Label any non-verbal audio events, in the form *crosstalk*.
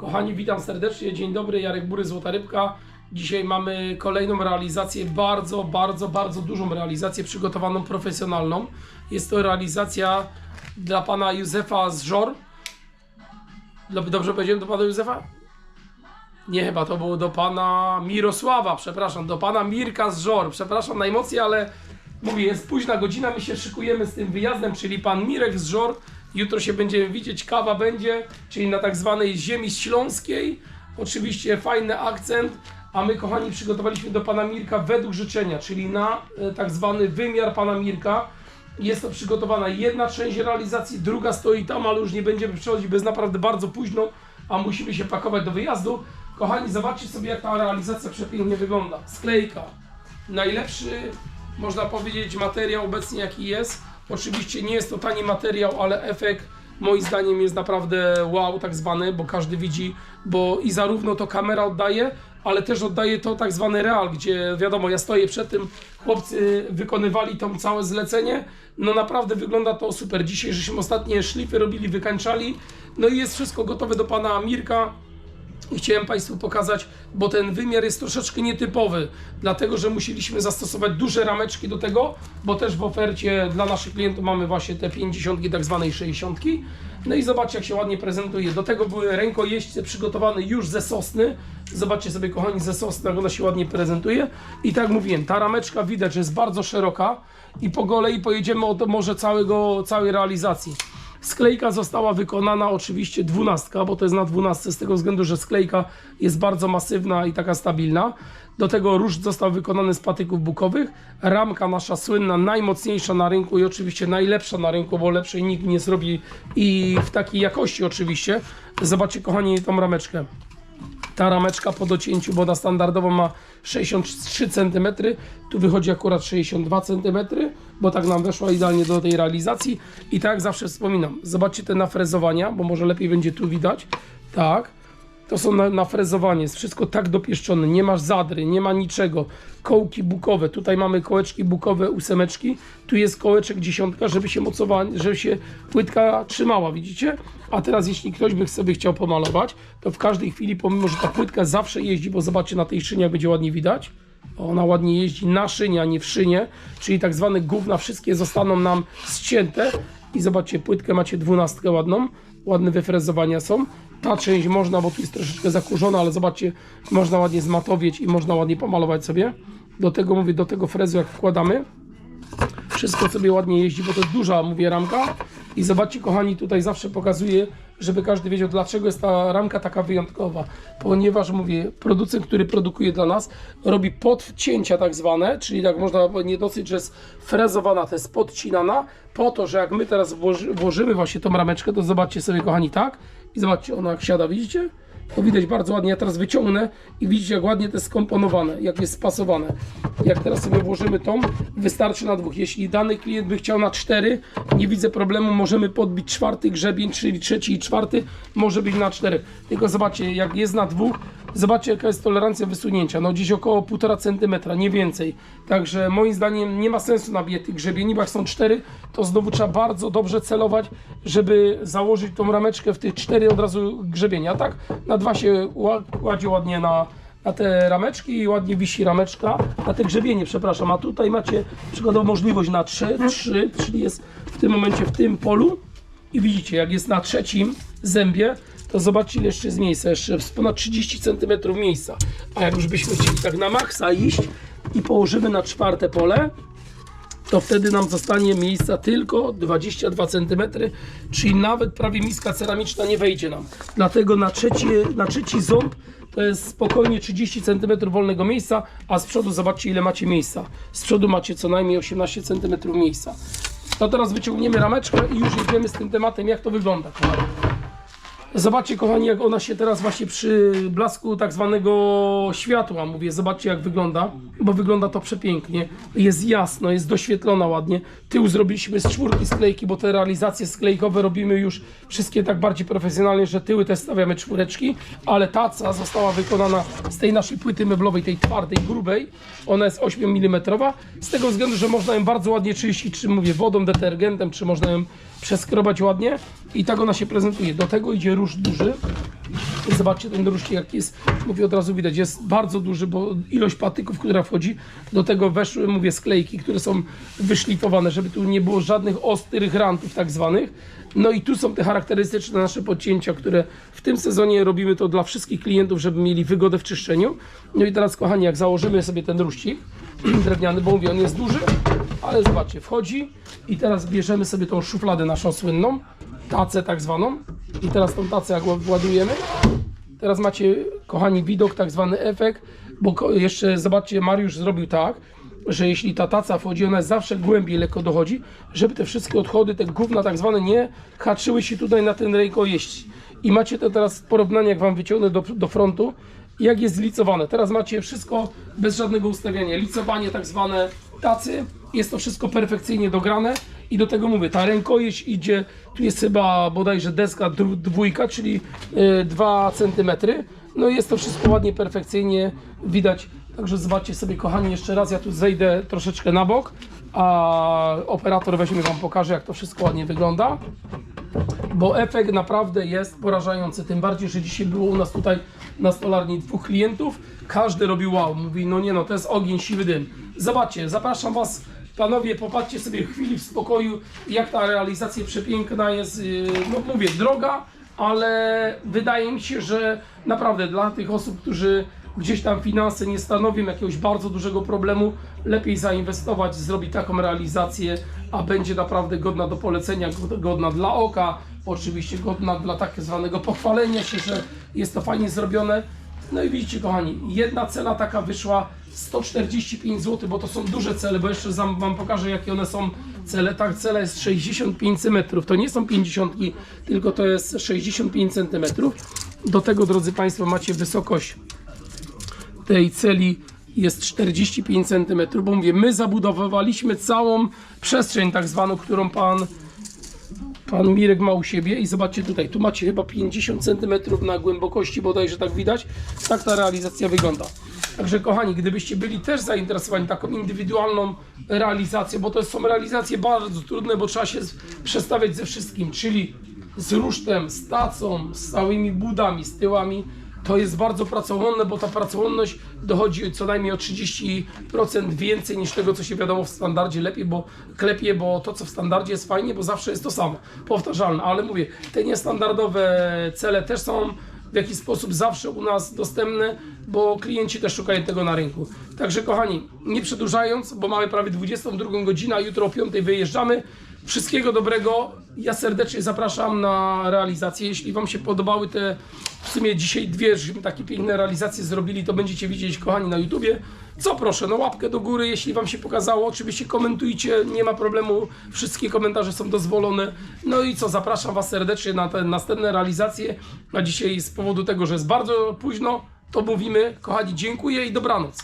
Kochani, witam serdecznie. Dzień dobry, Jarek Bury, Złota Rybka. Dzisiaj mamy kolejną realizację, bardzo, bardzo, bardzo dużą realizację przygotowaną profesjonalną. Jest to realizacja dla pana Józefa z Żor. Dob- Dobrze powiedziałem do pana Józefa? Nie, chyba to było do pana Mirosława, przepraszam, do pana Mirka z Żor. Przepraszam najmocniej, ale mówię, jest późna godzina, my się szykujemy z tym wyjazdem, czyli pan Mirek z Żor. Jutro się będziemy widzieć, kawa będzie, czyli na tak zwanej ziemi śląskiej. Oczywiście fajny akcent, a my kochani przygotowaliśmy do pana Mirka według życzenia, czyli na e, tak zwany wymiar pana Mirka. Jest to przygotowana jedna część realizacji, druga stoi tam, ale już nie będziemy przechodzić, bo jest naprawdę bardzo późno, a musimy się pakować do wyjazdu. Kochani, zobaczcie sobie jak ta realizacja przepięknie wygląda. Sklejka. Najlepszy, można powiedzieć, materiał obecnie jaki jest. Oczywiście nie jest to tani materiał, ale efekt moim zdaniem jest naprawdę wow, tak zwany, bo każdy widzi, bo i zarówno to kamera oddaje, ale też oddaje to tak zwany real, gdzie wiadomo, ja stoję przed tym, chłopcy wykonywali to całe zlecenie, no naprawdę wygląda to super. Dzisiaj żeśmy ostatnie szlify robili, wykańczali, no i jest wszystko gotowe do pana Mirka. I chciałem Państwu pokazać, bo ten wymiar jest troszeczkę nietypowy, dlatego że musieliśmy zastosować duże rameczki do tego, bo też w ofercie dla naszych klientów mamy właśnie te 50, tak zwanej 60. No i zobaczcie, jak się ładnie prezentuje. Do tego były rękojeźdźce przygotowane już ze sosny. Zobaczcie sobie, kochani, ze sosny, jak ona się ładnie prezentuje. I tak mówiłem, ta rameczka widać, że jest bardzo szeroka i po kolei pojedziemy od może całego, całej realizacji. Sklejka została wykonana oczywiście dwunastka, bo to jest na dwunastce z tego względu, że sklejka jest bardzo masywna i taka stabilna. Do tego ruszt został wykonany z patyków bukowych. Ramka nasza słynna, najmocniejsza na rynku i oczywiście najlepsza na rynku, bo lepszej nikt nie zrobi i w takiej jakości oczywiście. Zobaczcie kochani tą rameczkę. Ta rameczka po docięciu, bo na standardowo ma 63 cm, tu wychodzi akurat 62 cm, bo tak nam weszła idealnie do tej realizacji. I tak jak zawsze wspominam, zobaczcie te nafrezowania, bo może lepiej będzie tu widać. Tak. To są na, na frezowanie, jest wszystko tak dopieszczone, nie masz zadry, nie ma niczego. Kołki bukowe, tutaj mamy kołeczki bukowe, ósemeczki, tu jest kołeczek dziesiątka, żeby się mocowanie, żeby się płytka trzymała, widzicie? A teraz jeśli ktoś by sobie chciał pomalować, to w każdej chwili, pomimo że ta płytka zawsze jeździ, bo zobaczcie na tej szynie będzie ładnie widać, ona ładnie jeździ na szynie, a nie w szynie, czyli tak zwane gówna wszystkie zostaną nam ścięte i zobaczcie, płytkę macie dwunastkę ładną, ładne wyfrezowania są. Ta część można, bo tu jest troszeczkę zakurzona, ale zobaczcie, można ładnie zmatowieć i można ładnie pomalować sobie. Do tego mówię, do tego frezu jak wkładamy, wszystko sobie ładnie jeździ, bo to jest duża, mówię, ramka. I zobaczcie, kochani, tutaj zawsze pokazuję, żeby każdy wiedział, dlaczego jest ta ramka taka wyjątkowa. Ponieważ, mówię, producent, który produkuje dla nas, robi podcięcia tak zwane, czyli tak można nie dosyć, że jest frezowana, to jest podcinana, po to, że jak my teraz włoży, włożymy właśnie tą rameczkę, to zobaczcie sobie, kochani, tak. I zobaczcie, ona jak siada, widzicie? To widać bardzo ładnie. Ja teraz wyciągnę i widzicie, jak ładnie to jest skomponowane, jak jest spasowane. Jak teraz sobie włożymy tą, wystarczy na dwóch. Jeśli dany klient by chciał na cztery, nie widzę problemu, możemy podbić czwarty grzebień, czyli trzeci i czwarty, może być na czterech. Tylko zobaczcie, jak jest na dwóch, zobaczcie, jaka jest tolerancja wysunięcia. No gdzieś około 1,5 cm, nie więcej. Także moim zdaniem nie ma sensu nabijać tych grzebieni, bo jak są cztery, to znowu trzeba bardzo dobrze celować, żeby założyć tą rameczkę w tych cztery od razu grzebienia, tak? Na dwa się ła- kładzie ładnie na, na te rameczki i ładnie wisi rameczka, na te grzebienie, przepraszam, a tutaj macie przykładowo możliwość na trzy, trzy, czyli jest w tym momencie w tym polu i widzicie, jak jest na trzecim zębie, to zobaczcie ile jeszcze jest miejsca, jeszcze ponad 30 cm miejsca, a jak już byśmy chcieli tak na maksa iść i położymy na czwarte pole, to wtedy nam zostanie miejsca tylko 22 cm, czyli nawet prawie miska ceramiczna nie wejdzie nam. Dlatego na trzeci, na trzeci ząb to jest spokojnie 30 cm wolnego miejsca, a z przodu zobaczcie ile macie miejsca. Z przodu macie co najmniej 18 cm miejsca. To teraz wyciągniemy rameczkę i już jedziemy z tym tematem, jak to wygląda. kochani. Zobaczcie, kochani, jak ona się teraz właśnie przy blasku tak zwanego światła, mówię, zobaczcie jak wygląda, bo wygląda to przepięknie. Jest jasno, jest doświetlona ładnie. Tył zrobiliśmy z czwórki sklejki, bo te realizacje sklejkowe robimy już wszystkie tak bardziej profesjonalnie, że tyły też stawiamy czwóreczki, ale taca została wykonana z tej naszej płyty meblowej, tej twardej, grubej. Ona jest 8 mm, z tego względu, że można ją bardzo ładnie czyścić, czy mówię, wodą, detergentem, czy można ją przeskrobać ładnie i tak ona się prezentuje. Do tego idzie róż duży. Zobaczcie ten druszczyk jak jest, mówię od razu widać, jest bardzo duży, bo ilość patyków, która wchodzi, do tego weszły, mówię, sklejki, które są wyszlifowane, żeby tu nie było żadnych ostrych rantów tak zwanych. No i tu są te charakterystyczne nasze podcięcia, które w tym sezonie robimy to dla wszystkich klientów, żeby mieli wygodę w czyszczeniu. No i teraz kochani, jak założymy sobie ten ruścik *clears throat* drewniany, bo mówię, on jest duży, ale zobaczcie, wchodzi i teraz bierzemy sobie tą szufladę naszą słynną, tacę tak zwaną i teraz tą tacę jak władujemy, teraz macie kochani widok, tak zwany efekt, bo jeszcze zobaczcie, Mariusz zrobił tak, że jeśli ta taca wchodzi, ona zawsze głębiej lekko dochodzi, żeby te wszystkie odchody, te gówna tak zwane nie haczyły się tutaj na ten rękojeść. I macie to teraz porównanie, jak wam wyciągnę do, do frontu, jak jest licowane. Teraz macie wszystko bez żadnego ustawiania. Licowanie tak zwane tacy, jest to wszystko perfekcyjnie dograne i do tego mówię, ta rękojeść idzie, tu jest chyba bodajże deska dwójka, czyli 2 cm. No jest to wszystko ładnie, perfekcyjnie widać. Także zobaczcie sobie kochani jeszcze raz, ja tu zejdę troszeczkę na bok, a operator weźmie wam pokaże jak to wszystko ładnie wygląda bo efekt naprawdę jest porażający. Tym bardziej, że dzisiaj było u nas tutaj na stolarni dwóch klientów. Każdy robił wow. Mówi, no nie no, to jest ogień, siwy dym. Zobaczcie, zapraszam Was, panowie, popatrzcie sobie chwili w spokoju, jak ta realizacja przepiękna jest. yy, No mówię, droga, ale wydaje mi się, że naprawdę dla tych osób, którzy gdzieś tam finanse nie stanowią jakiegoś bardzo dużego problemu, lepiej zainwestować, zrobić taką realizację, a będzie naprawdę godna do polecenia, god- godna dla oka, oczywiście godna dla tak zwanego pochwalenia się, że jest to fajnie zrobione. No i widzicie kochani, jedna cena taka wyszła 145 zł, bo to są duże cele, bo jeszcze wam pokażę jakie one są cele. Tak, cela jest 65 cm, to nie są 50, tylko to jest 65 cm. Do tego drodzy Państwo macie wysokość tej celi jest 45 cm, bo mówię, my zabudowywaliśmy całą przestrzeń tak zwaną, którą pan Pan Mirek ma u siebie i zobaczcie tutaj, tu macie chyba 50 cm na głębokości, bodajże tak widać. Tak ta realizacja wygląda. Także kochani, gdybyście byli też zainteresowani taką indywidualną realizacją, bo to są realizacje bardzo trudne, bo trzeba się przestawiać ze wszystkim, czyli z rusztem, z tacą, z całymi budami, z tyłami, to jest bardzo pracochłonne, bo ta pracochłonność dochodzi co najmniej o 30% więcej niż tego, co się wiadomo w standardzie lepiej, bo klepie, bo to, co w standardzie jest fajnie, bo zawsze jest to samo, powtarzalne, ale mówię, te niestandardowe cele też są w jakiś sposób zawsze u nas dostępne, bo klienci też szukają tego na rynku. Także kochani, nie przedłużając, bo mamy prawie 22 godzinę, a jutro o 5 wyjeżdżamy. Wszystkiego dobrego. Ja serdecznie zapraszam na realizację. Jeśli Wam się podobały te w sumie dzisiaj dwie żeśmy takie piękne realizacje zrobili, to będziecie widzieć, kochani, na YouTubie. Co proszę, no łapkę do góry, jeśli Wam się pokazało. Oczywiście komentujcie, nie ma problemu. Wszystkie komentarze są dozwolone. No i co, zapraszam Was serdecznie na te następne realizacje. A dzisiaj z powodu tego, że jest bardzo późno, to mówimy, kochani, dziękuję i dobranoc.